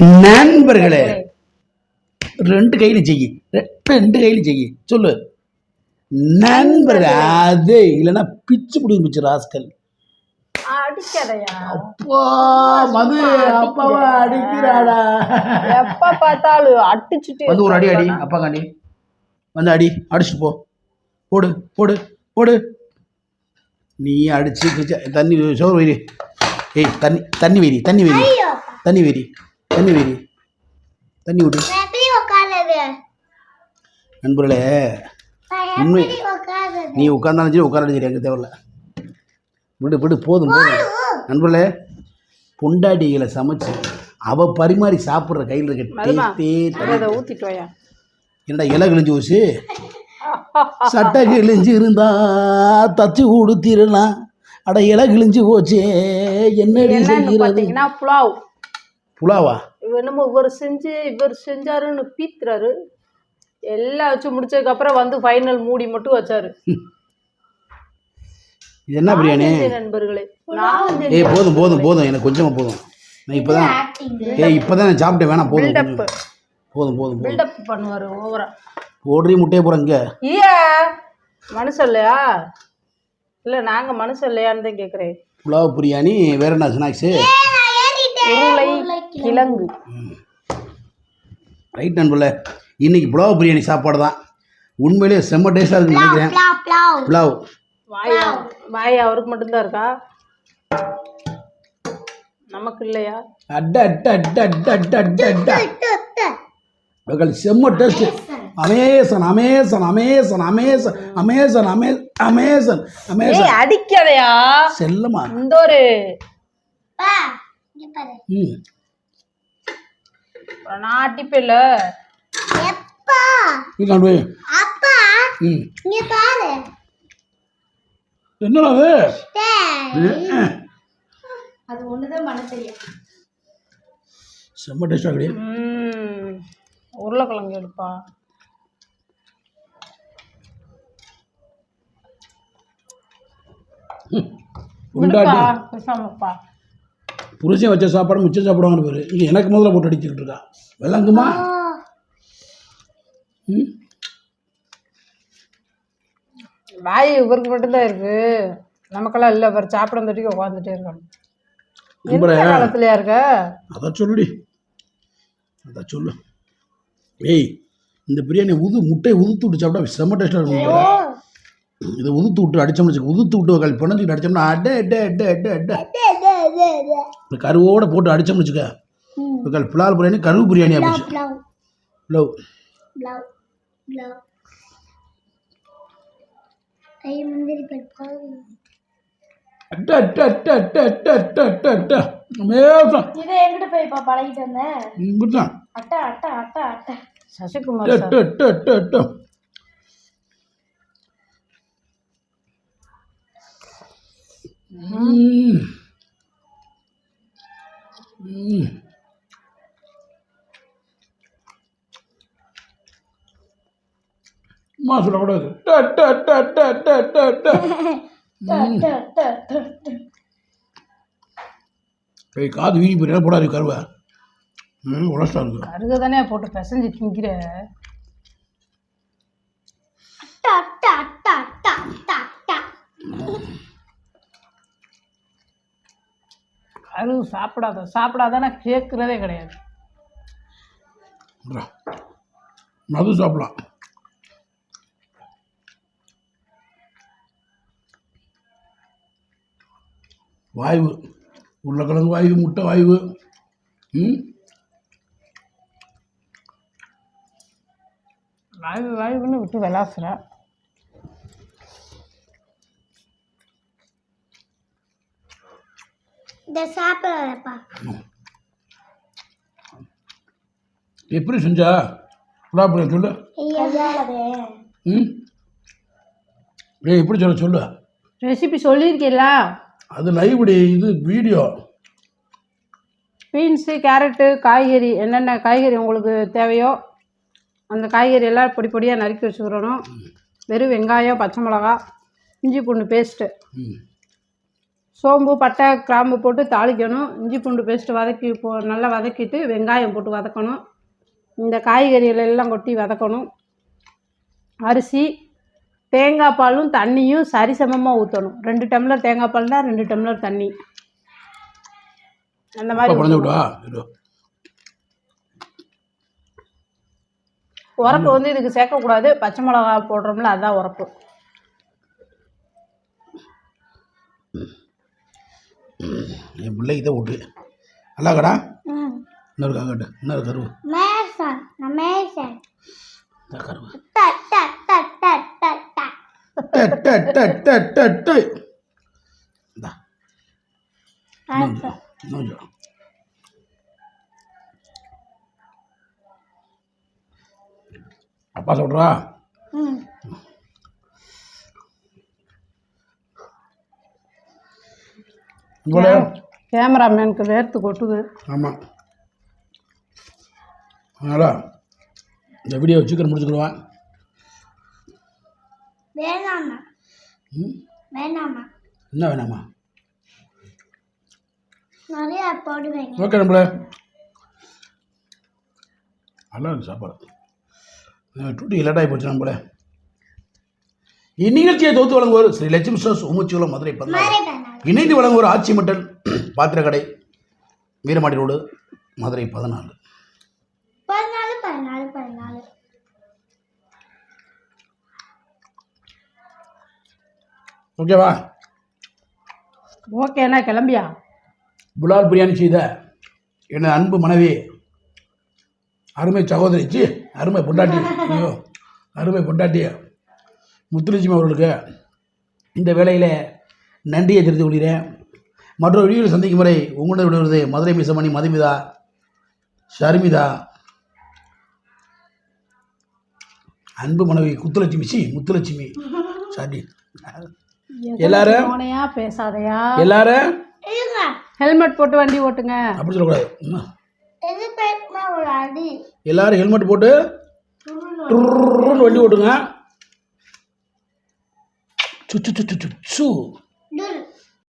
நண்பர்களே ரெண்டு கையில செய்யி ரெண்டு கையில செய்யி சொல்லு. நண்பர்களே அதே இல்லைன்னா பிச்சு பிடிக்கும் பிச்சு ராஸ்கல். அப்பா மது அப்பாவா அடிக்கிறாடா. எப்ப பார்த்தாலும் அடிச்சுட்டு வந்து ஒரு அடி அடி. அப்பா காண்டி. வந்து அடி அடிச்சுட்டு போ. போடு போடு போடு. நீ அடிச்சு தண்ணி சோறு வைரி ஏய் தண்ணி தண்ணி வைரி தண்ணி வைரி தண்ணி வைரி தண்ணி வைரி தண்ணி விடு. நண்பர்களே உண்மை நீ உட்காந்தாலும் சரி உட்காராலும் சரி எனக்கு தேவையில்ல. விடு விடு போதும் போதும். நண்பர்களே பொண்டாட்டிகளை சமைச்சு அவ பரிமாறி சாப்பிட்ற கையில் இருக்க வாயா. என்னடா இலை கிழிஞ்சு போச்சு? சட்டை கிழிஞ்சு இருந்தா தச்சு கொடுத்திரலாம் அட இலை கிழிஞ்சு போச்சே என்னடி என்னன்னு செய்கிறது? புலாவ். புலாவா? இவர் என்னமோ இவர் செஞ்சு இவர் செஞ்சாருன்னு பீத்துறாரு. எல்லாம் வச்சு முடிச்சதுக்கு அப்புறம் வந்து ஃபைனல் மூடி மட்டும் வச்சாரு. இது என்ன பிரியாணி? செஞ்ச நண்பர்களே. நான் ஏய் போதும் போதும் போதும். எனக்கு கொஞ்சமாக போதும். நான் இப்போ தான் ஏய் இப்போ தான் நான் சாப்பிட்டேன். வேணாம் போதும் பில்டப் கொஞ்சம். போதும் போதும் பில்டப் பண்ணுவாரு ஓவரா போடுறி முட்டையை போகிறேன் இங்கே. ஐயா மனுஷன் இல்லையா? இல்ல நாங்க மனுஷன் இல்லையான்னு தான் கேக்குறேன். புலாவ் பிரியாணி வேற என்ன ஸ்நாக்ஸு உருளை. கிழங்கு. ரைட் நண்பர்களே இன்னைக்கு புலாவ் பிரியாணி சாப்பாடு தான் உண்மையிலேயே செம்ம டேஸ்ட்டாக இருக்குன்னு நினைக்கிறேன். பிளாவ் பிளாவ் புலாவ். வாய் வாய் அவருக்கு மட்டும்தான் இருக்கா? நமக்கு இல்லையா? அட்ட அட்ட அட்ட அட்ட அட்ட அட்ட அட்ட. செம்ம taste Amazon Amazon Amazon Amazon Amazon அமே அமேசன் அமேசன் ஏய் அடிக்காதயா? செல்லமா? இந்த ஒரு ம். நான் அடிப்பில்ல எப்பா? இருக்காண்டு போய். அப்பா ம். இங்க பாரு. என்னடா அது? ஒண்ணுதான் பண்ண தெரியும் செம்ம டேஸ்டாக கிடையாது உருளைக்கிழங்கு எடுப்பா. உண்டாட்டி பேசாமப்பா புருஷன் வச்ச சாப்பாடு மிச்சம் சாப்பிடுவாங்கன்னு பேர். இங்கே எனக்கு முதல்ல போட்டு அடிச்சுக்கிட்டு இருக்கா. விளங்குமா? ம்? வாய் இவருக்கு மட்டும்தான் இருக்கு. நமக்கெல்லாம் இல்லை அவர் சாப்பிட தட்டிக்கு உட்காந்துட்டே இருக்கணும் காலத்துலயா இருக்க? அதை சொல்லுடி. அதை சொல்லு. ஏய் இந்த பிரியாணி உது முட்டையை உதுத்து விட்டு சாப்பிட்டா செம்ம டேஸ்ட்டாக இருக்கும். இதை உதுத்து விட்டு அடிச்சோம்னு வச்சுக்க உதுத்து விட்டு கல் பிணைஞ்சிட்டு அடிச்சோம்னா அட்டே அட்டே அட்டே அட்டே அட்டே டேய், டேய், டேய், டேய். இந்த கருவோட போட்டு அடிச்சோம்னு வச்சுக்க கல் புலால் பிரியாணி கருவு பிரியாணியாக போச்சு பிளாவ் லவ் அட்டே அட்டே அட்டே அட்டே அட்டே அட்டே அட்டே அட்டே அமேசம் இதை எங்கிட்ட போய் இப்போ பழகிட்டு வந்தேன் இப்படிதான் அட்டா அட்டா அட்டா அட்டா சசிகுமார் அட்டே சார் அட்டே அட்டே அட்டே அம்மா சொல்லக்கூடாது போய் காது வீணி போயிட்டா போடாது கருவை. உழைச்சா இருக்கு கருக தானே போட்டு பிசைஞ்சு திங்கிற. கருவு சாப்பிடாத சாப்பிடாதானே கேட்குறதே கிடையாது. மது சாப்பிடலாம். வாய்வு. உருளைக்கிழங்கு வாய்வு முட்டை வாய்வு. ம்? வாய்வு வாய்வுன்னு விட்டு விளாசுற. இந்த எப்படி செஞ்சா? புலாப்படி சொல்லு. ம்? ஏய் எப்படி சொல்ல சொல்லு. ரெசிபி சொல்லியிருக்கீங்களா அது லைவ்டி இது வீடியோ. பீன்ஸு கேரட்டு காய்கறி என்னென்ன காய்கறி உங்களுக்கு தேவையோ அந்த காய்கறி எல்லாம் பொடி பொடியாக நறுக்கி வச்சுக்கிறணும். வெறும் வெங்காயம் பச்சை மிளகா இஞ்சி பூண்டு பேஸ்ட்டு ம். சோம்பு பட்டை கிராம்பு போட்டு தாளிக்கணும். இஞ்சி பூண்டு பேஸ்ட்டு வதக்கி போ நல்லா வதக்கிட்டு வெங்காயம் போட்டு வதக்கணும். இந்த காய்கறிகள் எல்லாம் கொட்டி வதக்கணும். அரிசி தேங்காய் பாலும் தண்ணியும் சரிசமமாக ஊற்றணும் ரெண்டு டம்ளர் தேங்காய் பால்னா ரெண்டு டம்ளர் தண்ணி. அந்த மாதிரி. உரப்பு வந்து இதுக்கு சேர்க்கக்கூடாது. பச்சை மிளகா போடுறோம்ல அதுதான் உரப்பு. என் பிள்ளைக்கு தான் விட்டு நல்லா கடா இன்னொரு காக்கட்டு இன்னொரு கருவு. கருவு. ட ட போல கேமராமேனுக்கு வேர்த்து கொட்டுது. ஆமாம் அதனால் இந்த வீடியோ சீக்கிரம் முடிச்சுக்கிடுவேன் வேணாமா ம்? வேணாமா என்ன வேணாமா நிறைய போடுவேங்க. ஓகே நம்மள. நல்லா இருக்கு சாப்பாடு. டூட்டி லேட்டாகி போச்சு நம்மள. இந்நிகழ்ச்சியை தொகுத்து வழங்குவோர் ஸ்ரீ லட்சுமி ஸ்டோர்ஸ் உமுச்சிகுளம் மதுரை பதினாறு இணைந்து வழங்குவோர் ஆச்சி மட்டன் பாத்திரக்கடை வீரமாடி ரோடு மதுரை பதினாலு. ஓகேவா? ஓகேண்ணா கிளம்பியா? புலால் பிரியாணி செய்த எனது அன்பு மனைவி அருமை சகோதரி சி அருமை பொண்டாட்டி ஐயோ அருமை பொண்டாட்டி முத்துலட்சுமி அவர்களுக்கு இந்த வேளையில் நன்றியை தெரிவித்துக் கொள்கிறேன். மற்றொரு வீடியோவில் சந்திக்கும் முறை உங்களுடன் விடுவது மதுரை மிசமணி மதுமிதா ஷர்மிதா அன்பு மனைவி குத்துலட்சுமி சி முத்துலட்சுமி சாரி எல்லாரும்? பேசாதையா? எல்லாரும் ஹெல்மெட் போட்டு வண்டி ஓட்டுங்க. அப்படி சொல்லக்கூடாது. எல்லாரும் ஹெல்மெட் போட்டு வண்டி ஓட்டுங்க. சு சு சு சு, சு சு